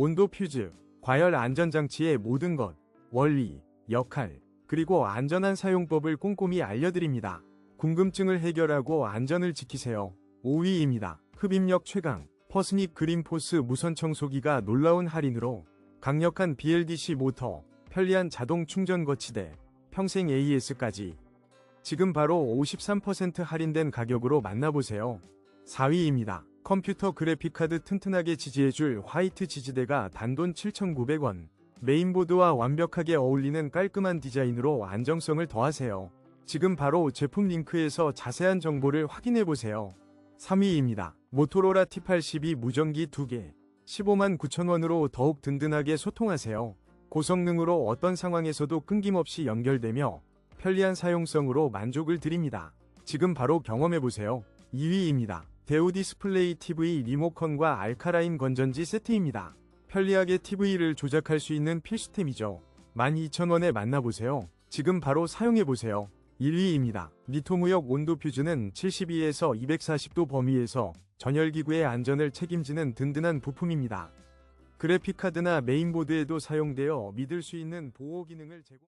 온도 퓨즈, 과열 안전장치의 모든 것, 원리, 역할, 그리고 안전한 사용법을 꼼꼼히 알려드립니다. 궁금증을 해결하고 안전을 지키세요. 5위입니다. 흡입력 최강, 퍼스닉 그린포스 무선 청소기가 놀라운 할인으로 강력한 BLDC 모터, 편리한 자동 충전 거치대, 평생 AS까지 지금 바로 53% 할인된 가격으로 만나보세요. 4위입니다. 컴퓨터 그래픽카드 튼튼하게 지지해줄 화이트 지지대가 단돈 7,900원. 메인보드와 완벽하게 어울리는 깔끔한 디자인으로 안정성을 더하세요. 지금 바로 제품 링크에서 자세한 정보를 확인해보세요. 3위입니다. 모토로라 T82 무전기 2개. 15만 9천원으로 더욱 든든하게 소통하세요. 고성능으로 어떤 상황에서도 끊김없이 연결되며 편리한 사용성으로 만족을 드립니다. 지금 바로 경험해보세요. 2위입니다. 데오 디스플레이 TV 리모컨과 알카라인 건전지 세트입니다. 편리하게 TV를 조작할 수 있는 필수템이죠. 12,000원에 만나보세요. 지금 바로 사용해보세요. 1위입니다. 리토무역 온도 퓨즈는 72에서 240도 범위에서 전열기구의 안전을 책임지는 든든한 부품입니다. 그래픽카드나 메인보드에도 사용되어 믿을 수 있는 보호 기능을 제공